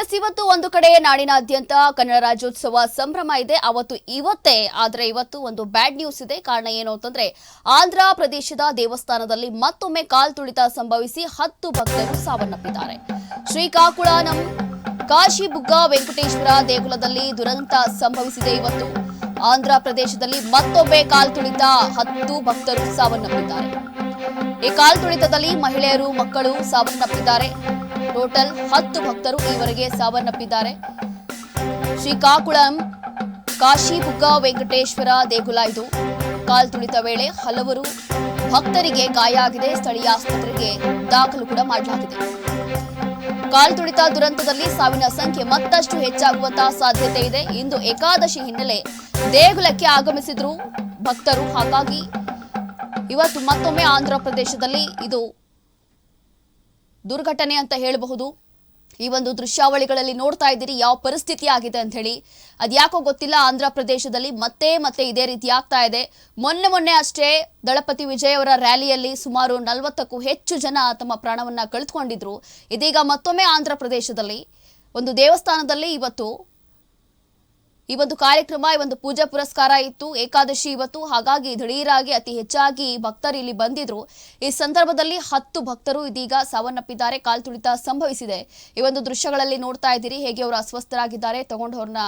S, ಇವತ್ತು ಒಂದು ಕಡೆ ನಾಡಿನಾದ್ಯಂತ ಕನ್ನಡ ರಾಜ್ಯೋತ್ಸವ ಸಂಭ್ರಮ ಇದೆ. ಅವತ್ತು ಇವತ್ತೇ, ಆದರೆ ಇವತ್ತು ಒಂದು ಬ್ಯಾಡ್ ನ್ಯೂಸ್ ಇದೆ. ಕಾರಣ ಏನು ಅಂತಂದ್ರೆ, ಆಂಧ್ರ ಪ್ರದೇಶದ ದೇವಸ್ಥಾನದಲ್ಲಿ ಮತ್ತೊಮ್ಮೆ ಕಾಲ್ ತುಳಿತ ಸಂಭವಿಸಿ ಹತ್ತು ಭಕ್ತರು ಸಾವನ್ನಪ್ಪಿದ್ದಾರೆ. ಶ್ರೀಕಾಕುಳಾನಂ ಕಾಶಿಬುಗ್ಗ ವೆಂಕಟೇಶ್ವರ ದೇಗುಲದಲ್ಲಿ ದುರಂತ ಸಂಭವಿಸಿದೆ ಇವತ್ತು. ಆಂಧ್ರ ಪ್ರದೇಶದಲ್ಲಿ ಮತ್ತೊಮ್ಮೆ ಕಾಲ್ತುಳಿತ ಹತ್ತು ಭಕ್ತರು ಸಾವನ್ನಪ್ಪಿದ್ದಾರೆ. ಈ ಕಾಲ್ತುಳಿತದಲ್ಲಿ ಮಹಿಳೆಯರು, ಮಕ್ಕಳು ಸಾವನ್ನಪ್ಪಿದ್ದಾರೆ. ಟೋಟಲ್ ಹತ್ತು ಭಕ್ತರು ಈವರೆಗೆ ಸಾವನ್ನಪ್ಪಿದ್ದಾರೆ. ಶ್ರೀಕಾಕುಳಂ ಕಾಶಿಬುಗ್ಗ ವೆಂಕಟೇಶ್ವರ ದೇಗುಲ ಇದು. ಕಾಲ್ತುಳಿತ ವೇಳೆ ಹಲವರು ಭಕ್ತರಿಗೆ ಗಾಯ ಆಗಿದೆ ಸ್ಥಳೀಯ ಆಸ್ಪತ್ರೆಗೆ ದಾಖಲು ಕೂಡ ಮಾಡಲಾಗಿದೆ. ಕಾಲ್ತುಳಿತ ದುರಂತದಲ್ಲಿ ಸಾವಿನ ಸಂಖ್ಯೆ ಮತ್ತಷ್ಟು ಹೆಚ್ಚಾಗುವಂತಹ ಸಾಧ್ಯತೆ ಇದೆ. ಇಂದು ಏಕಾದಶಿ ಹಿನ್ನೆಲೆ ದೇಗುಲಕ್ಕೆ ಆಗಮಿಸಿದ್ರು ಭಕ್ತರು. ಹಾಗಾಗಿ ಇವತ್ತು ಮತ್ತೊಮ್ಮೆ ಆಂಧ್ರ ಪ್ರದೇಶದಲ್ಲಿ ಇದು ದುರ್ಘಟನೆ ಅಂತ ಹೇಳಬಹುದು. ಈ ಒಂದು ದೃಶ್ಯಾವಳಿಗಳಲ್ಲಿ ನೋಡ್ತಾ ಇದ್ದೀರಿ, ಯಾವ ಪರಿಸ್ಥಿತಿ ಆಗಿದೆ ಅಂತ ಹೇಳಿ. ಅದ್ಯಾಕೋ ಗೊತ್ತಿಲ್ಲ, ಆಂಧ್ರ ಪ್ರದೇಶದಲ್ಲಿ ಮತ್ತೆ ಮತ್ತೆ ಇದೇ ರೀತಿ ಆಗ್ತಾ ಇದೆ. ಮೊನ್ನೆ ಮೊನ್ನೆ ಅಷ್ಟೇ ದಳಪತಿ ವಿಜಯ್ ಅವರ ರ್ಯಾಲಿಯಲ್ಲಿ ಸುಮಾರು ನಲವತ್ತಕ್ಕೂ ಹೆಚ್ಚು ಜನ ತಮ್ಮ ಪ್ರಾಣವನ್ನ ಕಳೆದುಕೊಂಡಿದ್ರು. ಇದೀಗ ಮತ್ತೊಮ್ಮೆ ಆಂಧ್ರ ಪ್ರದೇಶದಲ್ಲಿ ಒಂದು ದೇವಸ್ಥಾನದಲ್ಲಿ ಇವತ್ತು ಈ ಒಂದು ಕಾರ್ಯಕ್ರಮ, ಈ ಒಂದು ಪೂಜಾ ಪುರಸ್ಕಾರ ಇತ್ತು. ಏಕಾದಶಿ ಇವತ್ತು. ಹಾಗಾಗಿ ದಿಢೀರಾಗಿ ಅತಿ ಹೆಚ್ಚಾಗಿ ಭಕ್ತರು ಇಲ್ಲಿ ಬಂದಿದ್ರು. ಈ ಸಂದರ್ಭದಲ್ಲಿ ಹತ್ತು ಭಕ್ತರು ಇದೀಗ ಸಾವನ್ನಪ್ಪಿದ್ದಾರೆ. ಕಾಲ್ತುಳಿತ ಸಂಭವಿಸಿದೆ. ಈ ಒಂದು ದೃಶ್ಯಗಳಲ್ಲಿ ನೋಡ್ತಾ ಇದ್ದೀರಿ. ಹೇಗೆ ಅವರು ಅಸ್ವಸ್ಥರಾಗಿದ್ದಾರೆ. ತಗೊಂಡವ್ರನ್ನ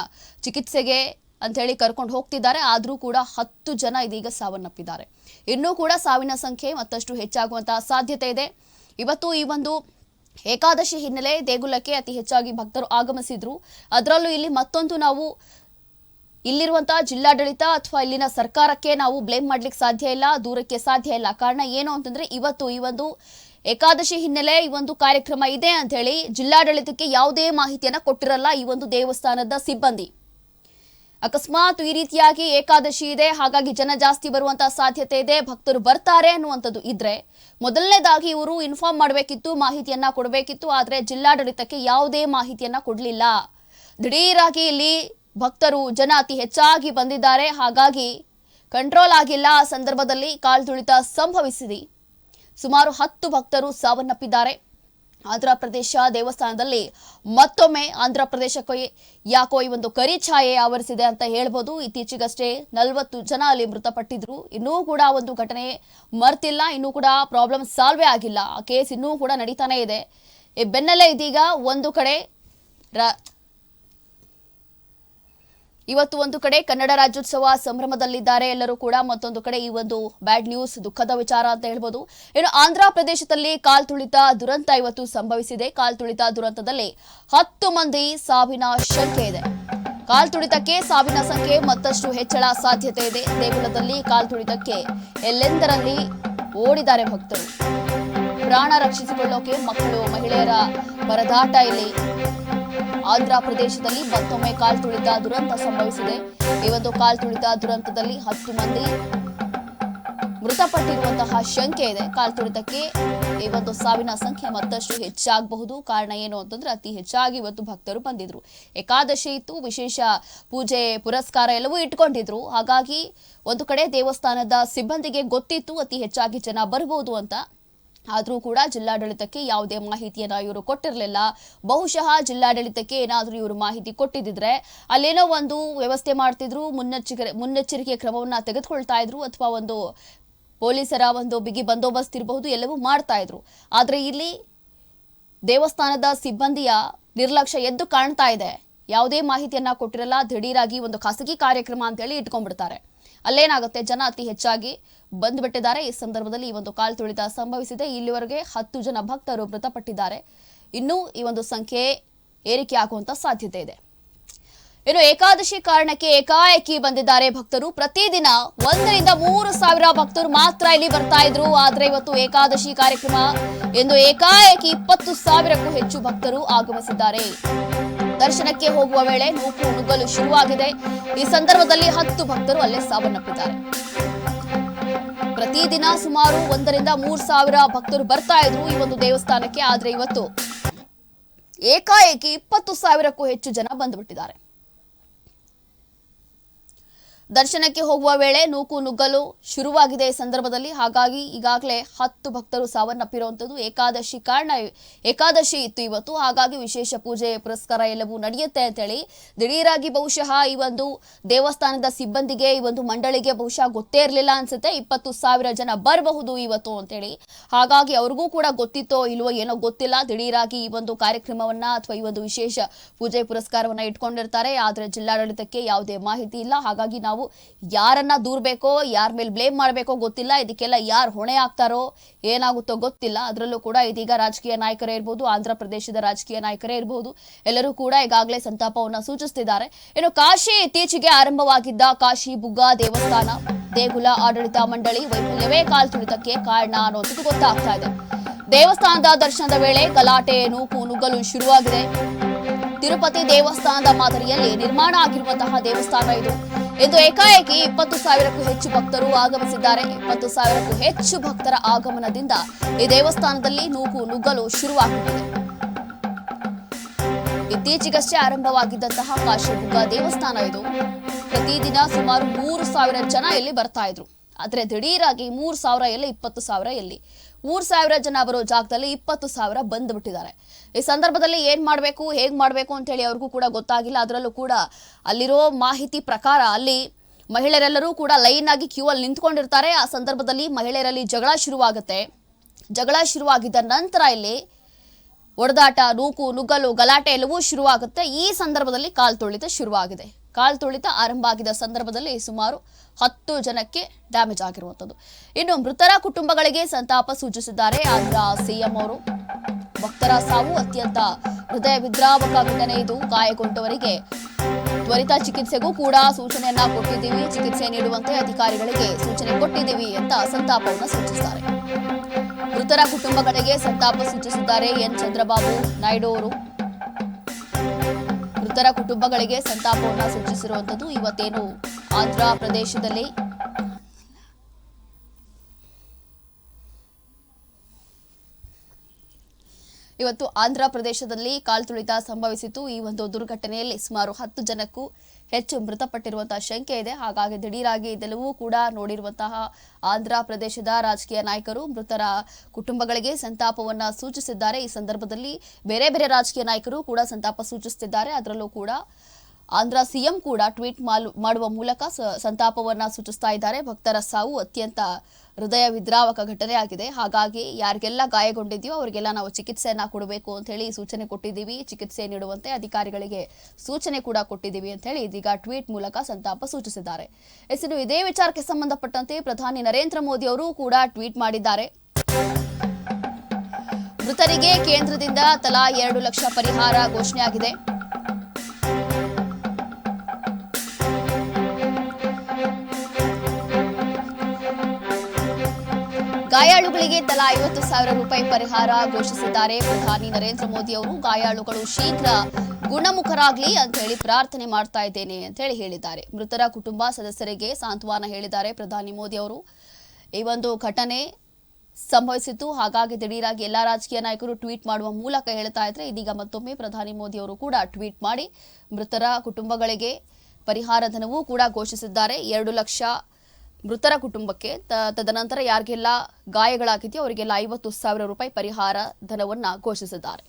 ಚಿಕಿತ್ಸೆಗೆ ಅಂತ ಹೇಳಿ ಕರ್ಕೊಂಡು ಹೋಗ್ತಿದ್ದಾರೆ. ಆದರೂ ಕೂಡ ಹತ್ತು ಜನ ಇದೀಗ ಸಾವನ್ನಪ್ಪಿದ್ದಾರೆ. ಇನ್ನೂ ಕೂಡ ಸಾವಿನ ಸಂಖ್ಯೆ ಮತ್ತಷ್ಟು ಹೆಚ್ಚಾಗುವಂತಹ ಸಾಧ್ಯತೆ ಇದೆ. ಇವತ್ತು ಈ ಒಂದು ಏಕಾದಶಿ ಹಿನ್ನೆಲೆ ದೇಗುಲಕ್ಕೆ ಅತಿ ಹೆಚ್ಚಾಗಿ ಭಕ್ತರು ಆಗಮಿಸಿದ್ರು. ಅದರಲ್ಲೂ ಇಲ್ಲಿ ಮತ್ತೊಂದು ನಾವು ಇಲ್ಲಿರುವಂತಹ ಜಿಲ್ಲಾಡಳಿತ ಅಥವಾ ಇಲ್ಲಿನ ಸರ್ಕಾರಕ್ಕೆ ನಾವು ಬ್ಲೇಮ್ ಮಾಡ್ಲಿಕ್ಕೆ ಸಾಧ್ಯ ಇಲ್ಲ, ದೂರಕ್ಕೆ ಸಾಧ್ಯ ಇಲ್ಲ. ಕಾರಣ ಏನು ಅಂತಂದ್ರೆ ಇವತ್ತು ಈ ಒಂದು ಏಕಾದಶಿ ಹಿನ್ನೆಲೆ ಈ ಒಂದು ಕಾರ್ಯಕ್ರಮ ಇದೆ ಅಂತ ಹೇಳಿ ಜಿಲ್ಲಾಡಳಿತಕ್ಕೆ ಯಾವುದೇ ಮಾಹಿತಿಯನ್ನ ಕೊಟ್ಟಿರಲ್ಲ ಈ ಒಂದು ದೇವಸ್ಥಾನದ ಸಿಬ್ಬಂದಿ. ಅಕಸ್ಮಾತ್ ಈ ರೀತಿಯಾಗಿ ಏಕಾದಶಿ ಇದೆ, ಹಾಗಾಗಿ ಜನ ಜಾಸ್ತಿ ಬರುವಂತಹ ಸಾಧ್ಯತೆ ಇದೆ, ಭಕ್ತರು ಬರ್ತಾರೆ ಅನ್ನುವಂಥದ್ದು ಇದ್ರೆ ಮೊದಲನೇದಾಗಿ ಇವರು ಇನ್ಫಾರ್ಮ್ ಮಾಡಬೇಕಿತ್ತು, ಮಾಹಿತಿಯನ್ನ ಕೊಡಬೇಕಿತ್ತು, ಆದರೆ ಜಿಲ್ಲಾಡಳಿತಕ್ಕೆ ಯಾವುದೇ ಮಾಹಿತಿಯನ್ನ ಕೊಡಲಿಲ್ಲ. ದಿಢೀರಾಗಿ ಇಲ್ಲಿ ಭಕ್ತರು ಜನ ಅತಿ ಹೆಚ್ಚಾಗಿ ಬಂದಿದ್ದಾರೆ. ಹಾಗಾಗಿ ಕಂಟ್ರೋಲ್ ಆಗಿಲ್ಲ. ಆ ಸಂದರ್ಭದಲ್ಲಿ ಕಾಲ್ತುಳಿತ ಸಂಭವಿಸಿದೆ. ಸುಮಾರು ಹತ್ತು ಭಕ್ತರು ಸಾವನ್ನಪ್ಪಿದ್ದಾರೆ. ಆಂಧ್ರ ಪ್ರದೇಶ ದೇವಸ್ಥಾನದಲ್ಲಿ ಮತ್ತೊಮ್ಮೆ ಆಂಧ್ರ ಪ್ರದೇಶಕ್ಕೆ ಯಾಕೋ ಈ ಒಂದು ಕರಿ ಛಾಯೆ ಆವರಿಸಿದೆ ಅಂತ ಹೇಳ್ಬೋದು. ಇತ್ತೀಚೆಗಷ್ಟೇ ನಲವತ್ತು ಜನ ಅಲ್ಲಿ ಮೃತಪಟ್ಟಿದ್ರು. ಇನ್ನೂ ಕೂಡ ಒಂದು ಘಟನೆ ಮರ್ತಿಲ್ಲ. ಇನ್ನೂ ಕೂಡ ಪ್ರಾಬ್ಲಮ್ ಸಾಲ್ವೇ ಆಗಿಲ್ಲ. ಆ ಕೇಸ್ ಇನ್ನೂ ಕೂಡ ನಡೀತಾನೆ ಇದೆ. ಬೆನ್ನಲ್ಲೇ ಇದೀಗ ಒಂದು ಕಡೆ ಇವತ್ತು ಒಂದು ಕಡೆ ಕನ್ನಡ ರಾಜ್ಯೋತ್ಸವ ಸಂಭ್ರಮದಲ್ಲಿದ್ದಾರೆ ಎಲ್ಲರೂ ಕೂಡ, ಮತ್ತೊಂದು ಕಡೆ ಈ ಒಂದು ಬ್ಯಾಡ್ ನ್ಯೂಸ್, ದುಃಖದ ವಿಚಾರ ಅಂತ ಹೇಳ್ಬೋದು. ಇನ್ನು ಆಂಧ್ರ ಪ್ರದೇಶದಲ್ಲಿ ಕಾಲ್ತುಳಿತ ದುರಂತ ಇವತ್ತು ಸಂಭವಿಸಿದೆ. ಕಾಲ್ತುಳಿತ ದುರಂತದಲ್ಲಿ ಹತ್ತು ಮಂದಿ ಸಾವಿನ ಶಂಕೆ ಇದೆ. ಕಾಲ್ತುಳಿತಕ್ಕೆ ಸಾವಿನ ಸಂಖ್ಯೆ ಮತ್ತಷ್ಟು ಹೆಚ್ಚಳ ಸಾಧ್ಯತೆ ಇದೆ. ದೇಗುಲದಲ್ಲಿ ಕಾಲ್ತುಳಿತಕ್ಕೆ ಎಲ್ಲೆಂದರಲ್ಲಿ ಓಡಿದ್ದಾರೆ ಭಕ್ತರು. ಪ್ರಾಣ ರಕ್ಷಿಸಿಕೊಳ್ಳೋಕೆ ಮಕ್ಕಳು, ಮಹಿಳೆಯರ ಪರದಾಟ ಇಲ್ಲಿ. ಆಂಧ್ರ ಪ್ರದೇಶದಲ್ಲಿ ಮತ್ತೊಮ್ಮೆ ಕಾಲ್ತುಳಿತ ದುರಂತ ಸಂಭವಿಸಿದೆ. ಈ ಒಂದು ಕಾಲ್ತುಳಿತ ದುರಂತದಲ್ಲಿ ಹತ್ತು ಮಂದಿ ಮೃತಪಟ್ಟಿರುವಂತಹ ಶಂಕೆ ಇದೆ. ಕಾಲ್ತುಳಿತಕ್ಕೆ ಈ ಒಂದು ಸಾವಿನ ಸಂಖ್ಯೆ ಮತ್ತಷ್ಟು ಹೆಚ್ಚಾಗಬಹುದು. ಕಾರಣ ಏನು ಅಂತಂದ್ರೆ ಅತಿ ಹೆಚ್ಚಾಗಿ ಇವತ್ತು ಭಕ್ತರು ಬಂದಿದ್ರು. ಏಕಾದಶಿ ಇತ್ತು, ವಿಶೇಷ ಪೂಜೆ, ಪುರಸ್ಕಾರ ಎಲ್ಲವೂ ಇಟ್ಕೊಂಡಿದ್ರು. ಹಾಗಾಗಿ ಒಂದು ಕಡೆ ದೇವಸ್ಥಾನದ ಸಿಬ್ಬಂದಿಗೆ ಗೊತ್ತಿತ್ತು, ಅತಿ ಹೆಚ್ಚಾಗಿ ಜನ ಬರಬಹುದು ಅಂತ. ಆದರೂ ಕೂಡ ಜಿಲ್ಲಾಡಳಿತಕ್ಕೆ ಯಾವುದೇ ಮಾಹಿತಿಯನ್ನು ಇವರು ಕೊಟ್ಟಿರಲಿಲ್ಲ. ಬಹುಶಃ ಜಿಲ್ಲಾಡಳಿತಕ್ಕೆ ಏನಾದರೂ ಇವರು ಮಾಹಿತಿ ಕೊಟ್ಟಿದ್ದಿದ್ರೆ ಅಲ್ಲೇನೋ ಒಂದು ವ್ಯವಸ್ಥೆ ಮಾಡ್ತಿದ್ರು, ಮುನ್ನೆಚ್ಚರಿಕೆ ಮುನ್ನೆಚ್ಚರಿಕೆ ಕ್ರಮವನ್ನು ತೆಗೆದುಕೊಳ್ತಾ ಇದ್ರು ಅಥವಾ ಒಂದು ಪೊಲೀಸರ ಒಂದು ಬಿಗಿ ಬಂದೋಬಸ್ತ್ ಇರಬಹುದು, ಎಲ್ಲವೂ ಮಾಡ್ತಾ ಇದ್ರು. ಆದರೆ ಇಲ್ಲಿ ದೇವಸ್ಥಾನದ ಸಿಬ್ಬಂದಿಯ ನಿರ್ಲಕ್ಷ್ಯ ಎದ್ದು ಕಾಣ್ತಾ ಇದೆ. ಯಾವುದೇ ಮಾಹಿತಿಯನ್ನ ಕೊಟ್ಟಿರಲ್ಲ, ದಿಢೀರಾಗಿ ಒಂದು ಖಾಸಗಿ ಕಾರ್ಯಕ್ರಮ ಅಂತೇಳಿ ಇಟ್ಕೊಂಡ್ಬಿಡ್ತಾರೆ. ಅಲ್ಲೇನಾಗುತ್ತೆ? ಜನ ಅತಿ ಹೆಚ್ಚಾಗಿ ಬಂದ್ಬಿಟ್ಟಿದ್ದಾರೆ. ಈ ಸಂದರ್ಭದಲ್ಲಿ ಈ ಒಂದು ಕಾಲ್ತುಳಿತ ಸಂಭವಿಸಿದೆ. ಇಲ್ಲಿವರೆಗೆ ಹತ್ತು ಜನ ಭಕ್ತರು ಮೃತಪಟ್ಟಿದ್ದಾರೆ. ಇನ್ನೂ ಈ ಒಂದು ಸಂಖ್ಯೆ ಏರಿಕೆ ಆಗುವಂತ ಸಾಧ್ಯತೆ ಇದೆ. ಇನ್ನು ಏಕಾದಶಿ ಕಾರಣಕ್ಕೆ ಏಕಾಏಕಿ ಬಂದಿದ್ದಾರೆ ಭಕ್ತರು. ಪ್ರತಿದಿನ ಒಂದರಿಂದ ಮೂರು ಸಾವಿರ ಭಕ್ತರು ಮಾತ್ರ ಇಲ್ಲಿ ಬರ್ತಾ ಇದ್ರು. ಆದ್ರೆ ಇವತ್ತು ಏಕಾದಶಿ ಕಾರ್ಯಕ್ರಮ ಎಂದು ಏಕಾಏಕಿ ಇಪ್ಪತ್ತು ಸಾವಿರಕ್ಕೂ ಹೆಚ್ಚು ಭಕ್ತರು ಆಗಮಿಸಿದ್ದಾರೆ. ದರ್ಶನಕ್ಕೆ ಹೋಗುವ ವೇಳೆ ನೂಕು ನುಗ್ಗಲು ಶುರುವಾಗಿದೆ. ಈ ಸಂದರ್ಭದಲ್ಲಿ ಹತ್ತು ಭಕ್ತರು ಅಲ್ಲೇ ಸಾವನ್ನಪ್ಪಿದ್ದಾರೆ. ಪ್ರತಿದಿನ ಸುಮಾರು ಒಂದರಿಂದ ಮೂರು ಸಾವಿರ ಭಕ್ತರು ಬರ್ತಾ ಇದ್ರು ಈ ಒಂದು ದೇವಸ್ಥಾನಕ್ಕೆ, ಆದ್ರೆ ಇವತ್ತು ಏಕಾಏಕಿ ಇಪ್ಪತ್ತು ಸಾವಿರಕ್ಕೂ ಹೆಚ್ಚು ಜನ ಬಂದ್ಬಿಟ್ಟಿದ್ದಾರೆ. ದರ್ಶನಕ್ಕೆ ಹೋಗುವ ವೇಳೆ ನೂಕು ನುಗ್ಗಲು ಶುರುವಾಗಿದೆ ಸಂದರ್ಭದಲ್ಲಿ. ಹಾಗಾಗಿ ಈಗಾಗಲೇ ಹತ್ತು ಭಕ್ತರು ಸಾವನ್ನಪ್ಪಿರುವಂಥದ್ದು ಏಕಾದಶಿ ಕಾರಣ ಏಕಾದಶಿ ಇತ್ತು ಇವತ್ತು. ಹಾಗಾಗಿ ವಿಶೇಷ ಪೂಜೆ, ಪುರಸ್ಕಾರ ಎಲ್ಲವೂ ನಡೆಯುತ್ತೆ ಅಂತೇಳಿ ದಿಢೀರಾಗಿ ಬಹುಶಃ ಈ ಒಂದು ದೇವಸ್ಥಾನದ ಸಿಬ್ಬಂದಿಗೆ, ಈ ಒಂದು ಮಂಡಳಿಗೆ ಬಹುಶಃ ಗೊತ್ತೇ ಇರಲಿಲ್ಲ ಅನ್ಸುತ್ತೆ. ಇಪ್ಪತ್ತು ಸಾವಿರ ಜನ ಬರಬಹುದು ಇವತ್ತು ಅಂತೇಳಿ. ಹಾಗಾಗಿ ಅವ್ರಿಗೂ ಕೂಡ ಗೊತ್ತಿತ್ತೋ ಇಲ್ವೋ ಏನೋ ಗೊತ್ತಿಲ್ಲ. ದಿಢೀರಾಗಿ ಈ ಒಂದು ಕಾರ್ಯಕ್ರಮವನ್ನ ಅಥವಾ ಈ ಒಂದು ವಿಶೇಷ ಪೂಜೆ, ಪುರಸ್ಕಾರವನ್ನ ಇಟ್ಕೊಂಡಿರ್ತಾರೆ. ಆದ್ರೆ ಜಿಲ್ಲಾಡಳಿತಕ್ಕೆ ಯಾವುದೇ ಮಾಹಿತಿ ಇಲ್ಲ. ಹಾಗಾಗಿ ನಾವು ಯಾರನ್ನ ದೂರ್ಬೇಕೋ ಯಾರ ಮೇಲೆ ಬ್ಲೇಮ್ ಮಾಡಬೇಕೋ ಗೊತ್ತಿಲ್ಲ. ಇದಕ್ಕೆಲ್ಲ ಯಾರು ಹೊಣೆ ಆಗ್ತಾರೋ, ಏನಾಗುತ್ತೋ ಗೊತ್ತಿಲ್ಲ. ಅದರಲ್ಲೂ ಕೂಡ ಇದೀಗ ರಾಜಕೀಯ ನಾಯಕರೇ ಇರ್ಬೋದು, ಆಂಧ್ರ ಪ್ರದೇಶದ ರಾಜಕೀಯ ನಾಯಕರೇ ಇರ್ಬೋದು, ಎಲ್ಲರೂ ಕೂಡ ಈಗಾಗಲೇ ಸಂತಾಪವನ್ನ ಸೂಚಿಸುತ್ತಿದ್ದಾರೆ ಇನ್ನು ಕಾಶಿ ಇತ್ತೀಚೆಗೆ ಆರಂಭವಾಗಿದ್ದ ಕಾಶಿ ಬುಗ್ಗಾ ದೇವಸ್ಥಾನ, ದೇಗುಲ ಆಡಳಿತ ಮಂಡಳಿ ವೈಫಲ್ಯವೇ ಕಾಲ್ತುಳಿತಕ್ಕೆ ಕಾರಣ ಅನ್ನೋದು ಗೊತ್ತಾಗ್ತಾ ಇದೆ. ದೇವಸ್ಥಾನದ ದರ್ಶನದ ವೇಳೆ ಗಲಾಟೆ ನೂಕು ನುಗ್ಗಲು ಶುರುವಾಗಿದೆ. ತಿರುಪತಿ ದೇವಸ್ಥಾನದ ಮಾದರಿಯಲ್ಲಿ ನಿರ್ಮಾಣ ಆಗಿರುವಂತಹ ದೇವಸ್ಥಾನ ಇದು. ಇಂದು ಏಕಾಏಕಿ ಇಪ್ಪತ್ತು ಸಾವಿರಕ್ಕೂ ಹೆಚ್ಚು ಭಕ್ತರು ಆಗಮಿಸಿದ್ದಾರೆ. ಇಪ್ಪತ್ತು ಸಾವಿರಕ್ಕೂ ಹೆಚ್ಚು ಭಕ್ತರ ಆಗಮನದಿಂದ ಈ ದೇವಸ್ಥಾನದಲ್ಲಿ ನೂಕು ನುಗ್ಗಲು ಶುರುವಾಗುತ್ತಿದೆ. ಇತ್ತೀಚೆಗಷ್ಟೇ ಆರಂಭವಾಗಿದ್ದಂತಹ ಕಾಶಿಬುಗ್ಗ ದೇವಸ್ಥಾನ ಇದು. ಪ್ರತಿದಿನ ಸುಮಾರು ಮೂರು ಸಾವಿರ ಜನ ಇಲ್ಲಿ ಬರ್ತಾ ಇದ್ರು. ಆದ್ರೆ ದಿಢೀರಾಗಿ ಮೂರು ಸಾವಿರ ಎಲ್ಲಿ, ಇಪ್ಪತ್ತು ಸಾವಿರ ಎಲ್ಲಿ. ಮೂರು ಸಾವಿರ ಜನ ಬರೋ ಜಾಗದಲ್ಲಿ ಇಪ್ಪತ್ತು ಸಾವಿರ ಬಂದ್ಬಿಟ್ಟಿದ್ದಾರೆ ಈ ಸಂದರ್ಭದಲ್ಲಿ ಏನು ಮಾಡಬೇಕು, ಹೇಗೆ ಮಾಡಬೇಕು ಅಂತೇಳಿ ಅವ್ರಿಗೂ ಕೂಡ ಗೊತ್ತಾಗಿಲ್ಲ. ಅದರಲ್ಲೂ ಕೂಡ ಅಲ್ಲಿರೋ ಮಾಹಿತಿ ಪ್ರಕಾರ ಅಲ್ಲಿ ಮಹಿಳೆಯರೆಲ್ಲರೂ ಕೂಡ ಲೈನ್ ಆಗಿ ಕ್ಯೂ ಅಲ್ಲಿ ನಿಂತ್ಕೊಂಡಿರ್ತಾರೆ. ಆ ಸಂದರ್ಭದಲ್ಲಿ ಮಹಿಳೆಯರಲ್ಲಿ ಜಗಳ ಶುರುವಾಗುತ್ತೆ. ಜಗಳ ಶುರುವಾಗಿದ್ದ ನಂತರ ಇಲ್ಲಿ ಒಡೆದಾಟ, ನೂಕು, ನುಗ್ಗಲು, ಗಲಾಟೆ ಎಲ್ಲವೂ ಶುರುವಾಗುತ್ತೆ. ಈ ಸಂದರ್ಭದಲ್ಲಿ ಕಾಲ್ ತುಳಿತ ಶುರುವಾಗಿದೆ. ಕಾಲ್ ತುಳಿತ ಆರಂಭ ಆಗಿದ ಸಂದರ್ಭದಲ್ಲಿ ಸುಮಾರು ಹತ್ತು ಜನಕ್ಕೆ ಡ್ಯಾಮೇಜ್ ಆಗಿರುವಂಥದ್ದು. ಇನ್ನು ಮೃತರ ಕುಟುಂಬಗಳಿಗೆ ಸಂತಾಪ ಸೂಚಿಸಿದ್ದಾರೆ. ಆಂಧ್ರ ಸಿಎಂ ಅವರು. ಭಕ್ತರ ಸಾವು ಅತ್ಯಂತ ಹೃದಯ ವಿದ್ರಾವಕ ಘಟನೆ ಇದು. ಗಾಯಗೊಂಡವರಿಗೆ ತ್ವರಿತ ಚಿಕಿತ್ಸೆಗೂ ಕೂಡ ಸೂಚನೆಯನ್ನ ಕೊಟ್ಟಿದ್ದೀವಿ. ಚಿಕಿತ್ಸೆ ನೀಡುವಂತೆ ಅಧಿಕಾರಿಗಳಿಗೆ ಸೂಚನೆ ಕೊಟ್ಟಿದ್ದೀವಿ ಅಂತ ಸಂತಾಪವನ್ನು ಸೂಚಿಸಿದ್ದಾರೆ. ಮೃತರ ಕುಟುಂಬಗಳಿಗೆ ಸಂತಾಪ ಸೂಚಿಸಿದ್ದಾರೆ ಎನ್. ಚಂದ್ರಬಾಬು ನಾಯ್ಡು ಅವರು. ಮೃತರ ಕುಟುಂಬಗಳಿಗೆ ಸಂತಾಪವನ್ನು ಸೂಚಿಸಿರುವಂತದ್ದು ಇವತ್ತೇನು ಆಂಧ್ರ ಪ್ರದೇಶದಲ್ಲಿ ಇವತ್ತು ಆಂಧ್ರ ಪ್ರದೇಶದಲ್ಲಿ ಕಾಲ್ತುಳಿತ ಸಂಭವಿಸಿತು ಈ ಒಂದು ದುರ್ಘಟನೆಯಲ್ಲಿ ಸುಮಾರು ಹತ್ತು ಜನಕ್ಕೂ ಹೆಚ್ಚು ಮೃತಪಟ್ಟಿರುವಂತಹ ಶಂಕೆ ಇದೆ. ಹಾಗಾಗಿ ದಿಢೀರಾಗಿ ಇದೆಲ್ಲವೂ ಕೂಡ ನೋಡಿರುವಂತಹ ಆಂಧ್ರ ಪ್ರದೇಶದ ರಾಜಕೀಯ ನಾಯಕರು ಮೃತರ ಕುಟುಂಬಗಳಿಗೆ ಸಂತಾಪವನ್ನ ಸೂಚಿಸಿದ್ದಾರೆ. ಈ ಸಂದರ್ಭದಲ್ಲಿ ಬೇರೆ ಬೇರೆ ರಾಜಕೀಯ ನಾಯಕರು ಕೂಡ ಸಂತಾಪ ಸೂಚಿಸುತ್ತಿದ್ದಾರೆ. ಅದರಲ್ಲೂ ಕೂಡ ಆಂಧ್ರ ಸಿಎಂ ಕೂಡ ಟ್ವೀಟ್ ಮಾಡುವ ಮೂಲಕ ಸಂತಾಪವನ್ನ ಸೂಚಿಸ್ತಾ ಇದ್ದಾರೆ. ಭಕ್ತರ ಸಾವು ಅತ್ಯಂತ ಹೃದಯ ವಿದ್ರಾವಕ ಘಟನೆ ಆಗಿದೆ. ಹಾಗಾಗಿ ಯಾರಿಗೆಲ್ಲ ಗಾಯಗೊಂಡಿದೆಯೋ ಅವರಿಗೆಲ್ಲ ನಾವು ಚಿಕಿತ್ಸೆಯನ್ನ ಕೊಡಬೇಕು ಅಂತ ಹೇಳಿ ಸೂಚನೆ ಕೊಟ್ಟಿದ್ದೀವಿ. ಚಿಕಿತ್ಸೆ ನೀಡುವಂತೆ ಅಧಿಕಾರಿಗಳಿಗೆ ಸೂಚನೆ ಕೂಡ ಕೊಟ್ಟಿದ್ದೀವಿ ಅಂತ ಹೇಳಿ ಇದೀಗ ಟ್ವೀಟ್ ಮೂಲಕ ಸಂತಾಪ ಸೂಚಿಸಿದ್ದಾರೆ. ಹೆಸರು ಇದೇ ವಿಚಾರಕ್ಕೆ ಸಂಬಂಧಪಟ್ಟಂತೆ ಪ್ರಧಾನಿ ನರೇಂದ್ರ ಮೋದಿ ಅವರು ಕೂಡ ಟ್ವೀಟ್ ಮಾಡಿದ್ದಾರೆ. ಮೃತರಿಗೆ ಕೇಂದ್ರದಿಂದ ತಲಾ ಎರಡು ಲಕ್ಷ ಪರಿಹಾರ ಘೋಷಣೆಯಾಗಿದೆ. ಗಾಯಾಳುಗಳಿಗೆ ತಲಾ ಐವತ್ತು ಸಾವಿರ ರೂಪಾಯಿ ಪರಿಹಾರ ಘೋಷಿಸಿದ್ದಾರೆ. ಪ್ರಧಾನಿ ನರೇಂದ್ರ ಮೋದಿ ಅವರು ಗಾಯಾಳುಗಳು ಶೀಘ್ರ ಗುಣಮುಖರಾಗ್ಲಿ ಅಂತ ಹೇಳಿ ಪ್ರಾರ್ಥನೆ ಮಾಡ್ತಾ ಇದ್ದೇನೆ ಅಂತ ಹೇಳಿ ಹೇಳಿದ್ದಾರೆ. ಮೃತರ ಕುಟುಂಬ ಸದಸ್ಯರಿಗೆ ಸಾಂತ್ವನ ಹೇಳಿದ್ದಾರೆ ಪ್ರಧಾನಿ ಮೋದಿ ಅವರು. ಈ ಒಂದು ಘಟನೆ ಸಂಭವಿಸಿತು ಹಾಗಾಗಿ ದಿಢೀರಾಗಿ ಎಲ್ಲಾ ರಾಜಕೀಯ ನಾಯಕರು ಟ್ವೀಟ್ ಮಾಡುವ ಮೂಲಕ ಹೇಳ್ತಾ ಇದ್ರೆ, ಇದೀಗ ಮತ್ತೊಮ್ಮೆ ಪ್ರಧಾನಿ ಮೋದಿ ಅವರು ಕೂಡ ಟ್ವೀಟ್ ಮಾಡಿ ಮೃತರ ಕುಟುಂಬಗಳಿಗೆ ಪರಿಹಾರ ಧನವೂ ಕೂಡ ಘೋಷಿಸಿದ್ದಾರೆ. ಎರಡು ಲಕ್ಷ ಮೃತರ ಕುಟುಂಬಕ್ಕೆ ತದನಂತರ ಯಾರಿಗೆಲ್ಲ ಗಾಯಗಳಾಗಿದೆಯೋ ಅವರಿಗೆಲ್ಲ ಐವತ್ತು ಸಾವಿರ ರೂಪಾಯಿ ಪರಿಹಾರ ಧನವನ್ನು ಘೋಷಿಸಿದ್ದಾರೆ.